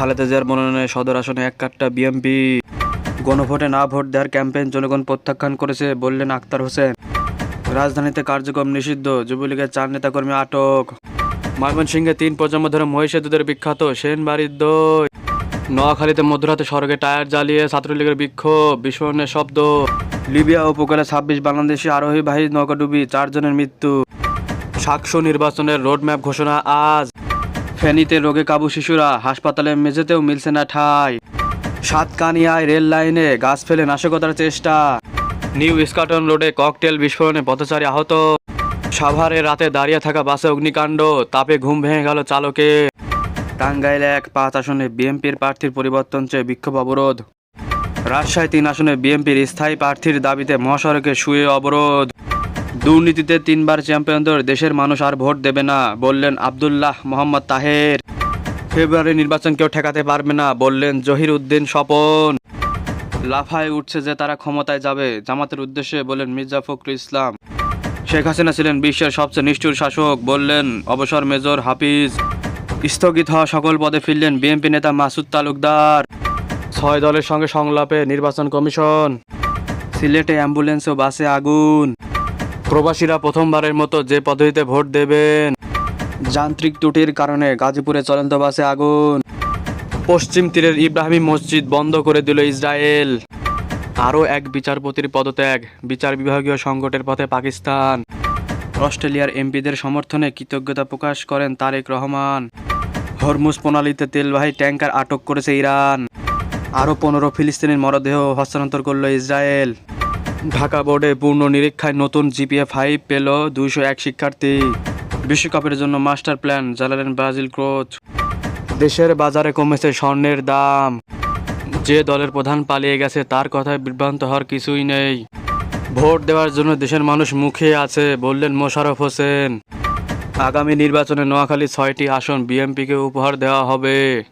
খালেদা জিয়ার মনোনয়নে সদর আসনে এক কাট্টা বিএমপি গণভোটে না ভোট দেওয়ার ক্যাম্পেইন জনগণ প্রত্যাখ্যান করেছে, বললেন আক্তার হোসেন। রাজধানীতে কার্যক্রম নিষিদ্ধ, যুবলীগের চার নেতাকর্মী আটক। ময়মনসিংহে তিন প্রজন্ম ধরে মহিষে দুধের বিখ্যাত সেন বাড়ির দই। নোয়াখালীতে মধ্যরাতে সড়কে টায়ার জ্বালিয়ে ছাত্রলীগের বিক্ষোভ, বিস্ফোরণের শব্দ। লিবিয়া উপকূলে ছাব্বিশ বাংলাদেশি আরোহী বাহী নৌকাডুবি, চারজনের মৃত্যু। সাকসু নির্বাচনের রোডম্যাপ ঘোষণা আজ। ফেনীতে রোগে কাবু শিশুরা হাসপাতালে মেঝেতেও মিলছে না ঠাই। সাতকানিয়ায় রেল লাইনে গাছ ফেলে নাশকতার চেষ্টা। নিউ স্কাটন রোডে ককটেল বিস্ফোরণে পথচারী আহত। সাভারে রাতে দাঁড়িয়ে থাকা বাসে অগ্নিকাণ্ড, তাপে ঘুম ভেঙে গেল চালকে। টাঙ্গাইলে এক পাঁচ আসনে বিএনপির প্রার্থীর পরিবর্তন চেয়ে বিক্ষোভ অবরোধ। রাজশাহী তিন আসনে বিএনপির স্থায়ী প্রার্থীর দাবিতে মহাসড়কে শুয়ে অবরোধ। দুর্নীতিতে তিনবার চ্যাম্পিয়নদের দেশের মানুষ আর ভোট দেবে না, বললেন আবদুল্লাহ মোহাম্মদ তাহের। ফেব্রুয়ারি নির্বাচন কেউ ঠেকাতে পারবে না, বললেন জহির উদ্দিন স্বপন। লাফায় উঠছে যে তারা ক্ষমতায় যাবে, জামাতের উদ্দেশ্যে বলেন মির্জা ফখরুল ইসলাম। শেখ হাসিনা ছিলেন বিশ্বের সবচেয়ে নিষ্ঠুর শাসক, বললেন অবসর মেজর হাফিজ। স্থগিত হওয়া সকল পদে ফিরলেন বিএনপি নেতা মাসুদ তালুকদার। ছয় দলের সঙ্গে সংলাপে নির্বাচন কমিশন। সিলেটে অ্যাম্বুলেন্স ও বাসে আগুন। প্রবাসীরা প্রথমবারের মতো যে পদ্ধতিতে ভোট দেবেন। যান্ত্রিক ত্রুটির কারণে গাজীপুরে চলন্ত বাসে আগুন। পশ্চিম তীরের ইব্রাহিম মসজিদ বন্ধ করে দিল ইসরায়েল। আরও এক বিচারপতির পদত্যাগ বিচার বিভাগীয় সংকটের পথে পাকিস্তান। অস্ট্রেলিয়ার এমপিদের সমর্থনে কৃতজ্ঞতা প্রকাশ করেন তারেক রহমান। হরমুজ প্রণালীতে তেলবাহী ট্যাঙ্কার আটক করেছে ইরান। আরও পনেরো ফিলিস্তিনের মরদেহ হস্তান্তর করল ইসরায়েল। ঢাকা বোর্ডে পূর্ণ নিরীক্ষায় নতুন জিপিএ ফাইভ পেল দুইশো এক শিক্ষার্থী। বিশ্বকাপের জন্য মাস্টার প্ল্যান জ্বালালেন ব্রাজিল কোচ। দেশের বাজারে কমেছে স্বর্ণের দাম। যে দলের প্রধান পালিয়ে গেছে, তার কথায় বিভ্রান্ত হওয়ার কিছুই নেই। ভোট দেওয়ার জন্য দেশের মানুষ মুখে আছে, বললেন মোশাররফ হোসেন। আগামী নির্বাচনে নোয়াখালী ছয়টি আসন বিএনপিকে উপহার দেওয়া হবে।